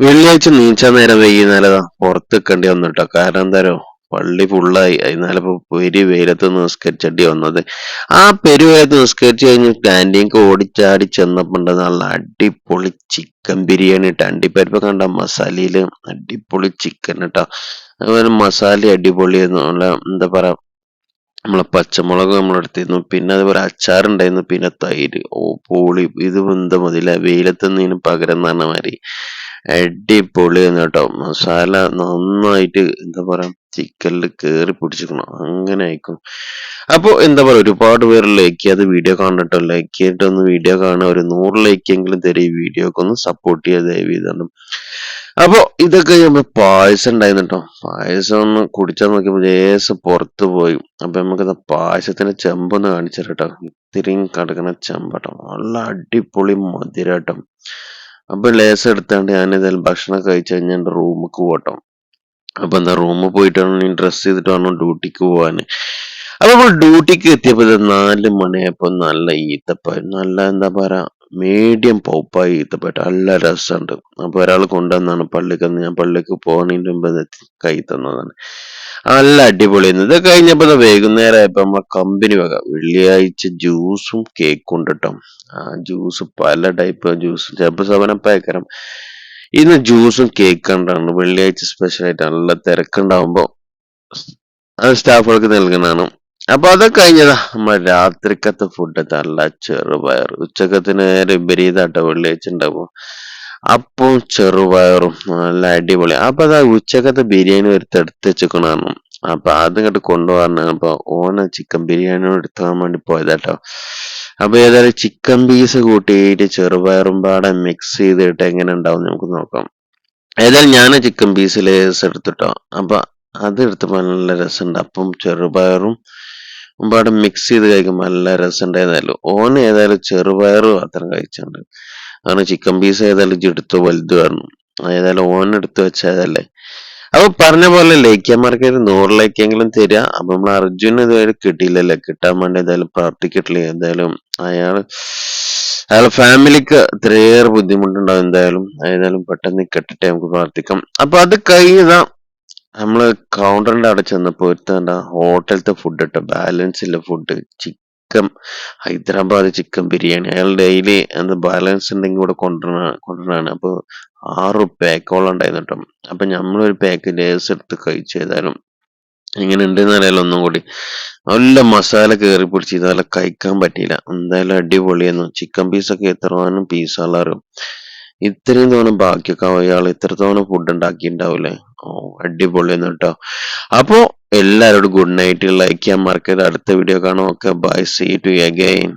വെള്ളിയാഴ്ച നീച്ച നേരം വൈകുന്നേരതാ പുറത്ത് നിൽക്കേണ്ടി വന്നു കേട്ടോ കാരണം എന്താരോ പള്ളി ഫുള്ളായി അതിനാലും ഇപ്പൊ പെരു വെയിലത്ത് നിസ്കരിച്ചടി വന്നത്. ആ പെരു വെയിലത്ത് നിസ്കരിച്ചു കഴിഞ്ഞ് ക്യാന്റീൻക്ക് ഓടിച്ചാടി ചെന്നപ്പോണ്ട് നല്ല അടിപൊളി ചിക്കൻ ബിരിയാണി ഇട്ട. അണ്ടിപ്പരിപ്പ് കണ്ട മസാലയിൽ അടിപൊളി ചിക്കൻ ഇട്ടോ. അതുപോലെ മസാല അടിപൊളി നല്ല എന്താ പറയാ നമ്മളെ പച്ചമുളക് നമ്മളെടുത്തിരുന്നു പിന്നെ അതുപോലെ അച്ചാറുണ്ടായിരുന്നു. പിന്നെ തൈര്. ഓ പൊളി. ഇത് എന്താ മതിയില്ല? വെയിലത്ത് നിന്ന് പകരം എന്ന് പറഞ്ഞ മാതിരി. അടിപൊളിയായിരുന്നു കേട്ടോ. മസാല നന്നായിട്ട് എന്താ പറയാ ചിക്കനിൽ കേറി പിടിച്ചിരിക്കണം അങ്ങനെ ആയിക്കും. അപ്പോൾ എന്താ പറയാ ഒരുപാട് പേര് ലൈക്ക് ചെയ്യാതെ വീഡിയോ കാണട്ടോ ലൈക്ക് ചെയ്തിട്ടൊന്ന് വീഡിയോ കാണുക. ഒരു നൂറ് ലൈക്ക് എങ്കിലും തരും ഈ വീഡിയോക്ക് ഒന്ന് സപ്പോർട്ട് ചെയ്യാതെ ദയവ് ചെയ്താണ് അപ്പൊ ഇതൊക്കെ നമ്മൾ പായസം ഉണ്ടായിരുന്നു പായസം ഒന്ന് കുടിച്ചാൽ നോക്കിയപ്പോ ലേശം പുറത്ത് പോയി. അപ്പൊ നമുക്ക് പായസത്തിന്റെ ചെമ്പൊന്ന് കാണിച്ചു കേട്ടോ ഇത്തിരിയും കിടക്കുന്ന ചെമ്പട്ടോ നല്ല അടിപൊളി മധുരട്ടോ അപ്പൊ ലേസം എടുത്താണ്ട് ഞാൻ ഏതായാലും ഭക്ഷണം കഴിച്ചു കഴിഞ്ഞാൽ എന്റെ റൂമിക്ക് പോട്ടോ അപ്പൊ എന്താ റൂമിൽ പോയിട്ടാണ് ഡ്രസ് ചെയ്തിട്ട് വേണം ഡ്യൂട്ടിക്ക് പോവാന്. അപ്പൊ നമ്മൾ ഡ്യൂട്ടിക്ക് എത്തിയപ്പോ നാല് മണിയായപ്പോ നല്ല ഈത്തപ്പഴം നല്ല എന്താ പറയാ മീഡിയം പൗപ്പായി ഈത്തപ്പേട്ട. നല്ല രസമുണ്ട്. അപ്പൊ ഒരാൾ കൊണ്ടുവന്നാണ് പള്ളിക്ക് ഞാൻ പള്ളിക്ക് പോകണതിന്റെ മുമ്പ് കൈ തന്നതാണ്. നല്ല അടിപൊളിയായിരുന്നു ഇത് കഴിഞ്ഞപ്പോ ദാ വൈകുന്നേരം ആയപ്പോ നമ്മളെ കമ്പനി വക. വെള്ളിയാഴ്ച ജ്യൂസും കേക്കും ഉണ്ട് കേട്ടോ ആ ജ്യൂസ് പല ടൈപ്പ് ജ്യൂസ് ചിലപ്പോ സവനപ്പായക്കരം. ഇന്ന് ജ്യൂസും കേക്ക് കണ്ടാണ് വെള്ളിയാഴ്ച സ്പെഷ്യൽ ആയിട്ട് നല്ല തിരക്കുണ്ടാവുമ്പോ സ്റ്റാഫുകൾക്ക് നൽകുന്നതാണ്. അപ്പൊ അതൊക്കെ കഴിഞ്ഞതാ. നമ്മൾ രാത്രിക്കത്തെ ഫുഡ് നല്ല ചെറുപയർ ഉച്ചക്കത്തിന് നേരെ വിപരീതമായിട്ട് വെള്ളിയാഴ്ച ഉണ്ടാവും അപ്പം ചെറുപയറും നല്ല അടിപൊളി. അപ്പൊ അതാ ഉച്ചക്കത്തെ ബിരിയാണി ഒരു എടുത്ത് വെച്ചിക്കണാണ് അപ്പൊ അത് ഇങ്ങോട്ട് കൊണ്ടുപോകാൻ അപ്പൊ ഓന ചിക്കൻ ബിരിയാണി എടുത്താൻ വേണ്ടി പോയതാട്ടോ. അപ്പൊ ഏതായാലും ചിക്കൻ പീസ് കൂട്ടിയിട്ട് ചെറുപയറും പാടെ മിക്സ് ചെയ്തിട്ട് എങ്ങനെ ഉണ്ടാവും നമുക്ക് നോക്കാം. ഏതായാലും ഞാൻ ചിക്കൻ പീസ് ലേസ് എടുത്തിട്ടോ. അപ്പൊ അത് എടുത്തപ്പോ നല്ല രസമുണ്ട് അപ്പം ചെറുപയറും പാടെ മിക്സ് ചെയ്ത് കഴിക്കുമ്പോൾ നല്ല രസമുണ്ട് ഏതായാലും. ഓൻ ഏതായാലും ചെറുപയർ മാത്രം കഴിച്ചിട്ടുണ്ട്. അങ്ങനെ ചിക്കൻ പീസ് ഏതായാലും എടുത്തോ വലുത് പറഞ്ഞു ഏതായാലും ഓൻ എടുത്ത് വെച്ചതല്ലേ. അപ്പൊ പറഞ്ഞ പോലെ ലൈക്കന്മാർക്ക് ഒരു നൂറ് ലൈക്കെങ്കിലും തരിക അപ്പൊ നമ്മൾ അർജുന് ഇതുവരെ കിട്ടിയില്ലല്ലോ. കിട്ടാൻ വേണ്ടി ഏതായാലും പ്രാർത്ഥിക്കട്ടില്ല എന്തായാലും അയാൾ അയാളെ ഫാമിലിക്ക് ഇത്രയേറെ ബുദ്ധിമുട്ടുണ്ടാവും. എന്തായാലും ഏതായാലും പെട്ടെന്ന് കെട്ടിട്ട് നമുക്ക് പ്രാർത്ഥിക്കാം. അപ്പൊ അത് കഴിഞ്ഞതാ നമ്മൾ കൗണ്ടറിന്റെ അവിടെ ചെന്നപ്പോ ഒരുത്തണ്ട ഹോട്ടലത്തെ ഫുഡ് ഇട്ട. ബാലൻസ് ഇല്ല food chicken Hyderabad chicken biryani. അയാൾ ഡെയിലി എന്ത് ബാലൻസ് ഉണ്ടെങ്കിൽ ഇവിടെ കൊണ്ടുവരണ കൊണ്ടുവരണാണ്. അപ്പൊ ആറ് പാക്കോളം ഉണ്ടായിരുന്നു കേട്ടോ. അപ്പൊ നമ്മളൊരു പാക്ക് ലേസ് എടുത്ത് കഴിച്ചു ഏതായാലും. എങ്ങനെ ഉണ്ടെന്ന് അറിയാലോ ഒന്നും കൂടി. നല്ല മസാല കയറി പിടിച്ച് ഇതുപോലെ കഴിക്കാൻ പറ്റിയില്ല. എന്തായാലും അടിപൊളിയായിരുന്നു. ചിക്കൻ പീസൊക്കെ എത്രവാനും പീസാളാറും ഇത്രയും തോന്നും ബാക്കിയൊക്കെ അയാൾ ഇത്രത്തോളം ഫുഡ് ഉണ്ടാക്കിയിട്ടുണ്ടാവൂലേ? ഓ അടിപൊളിയായിരുന്നു കേട്ടോ അപ്പോ എല്ലാവരോടും ഗുഡ് നൈറ്റ് ലൈക്ക് ചെയ്യാൻ മറക്കരുത്. അടുത്ത വീഡിയോ കാണാം. Okay bye see to again